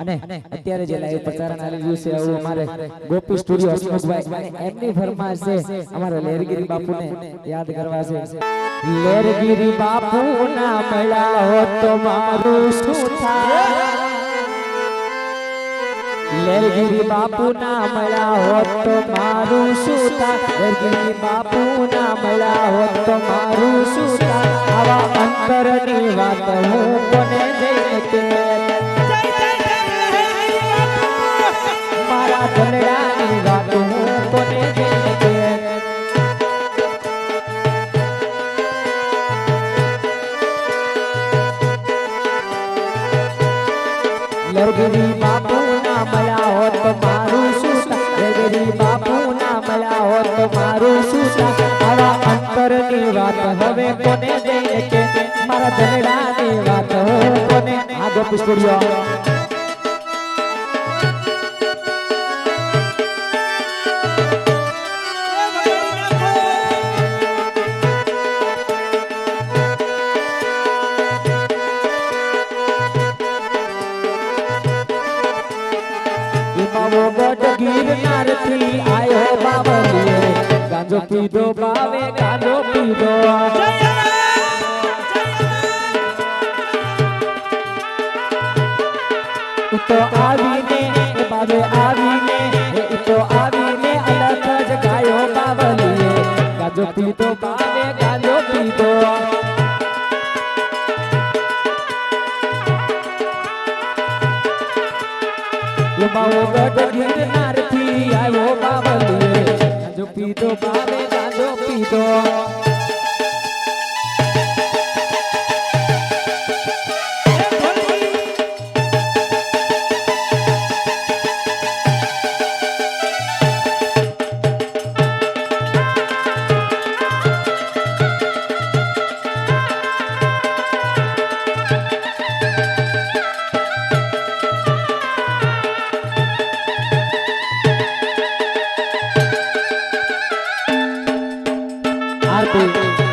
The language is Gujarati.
અને અત્યારે જે લાઈવ પ્રસારણ આવી રહ્યું છે એવું અમારે ગોપી સ્ટુડિયો હસમુખભાઈ એમની ફરમાશ છે અમારા લેરગીરી બાપુને યાદ કરવા છે લેરગીરી બાપુ ના મળ્યા હો તો મારું શું થાય લેરગીરી બાપુ ના મળ્યા હોત તો મારું શું થાય લેરગીરી બાપુ ના મળ્યા કોને રાંગા તું કોને દેકે લગડી બાપુ નામ લાયો તો મારું સુતા લગડી બાપુ નામ લાયો તો મારું સુતા મારા અંતરની વાત હવે કોને દેકે મારા દળડાની વાત કોને આગો પિસ્કડીયો ગીરનાર થી આયો બાબા ગાંજો પીધો બાવે ગાંજો પીધો જય તો આવીને બાબે આવીને તો આવીને અલગ જ ગાયો બાબલીએ ગાજો પીતો બાબે ગાયો જમાવો ગઢ ગિરનારથી આવ્યો બાબલીએ જો પીધો ભાવે સાંજો પીધો ¡Gracias!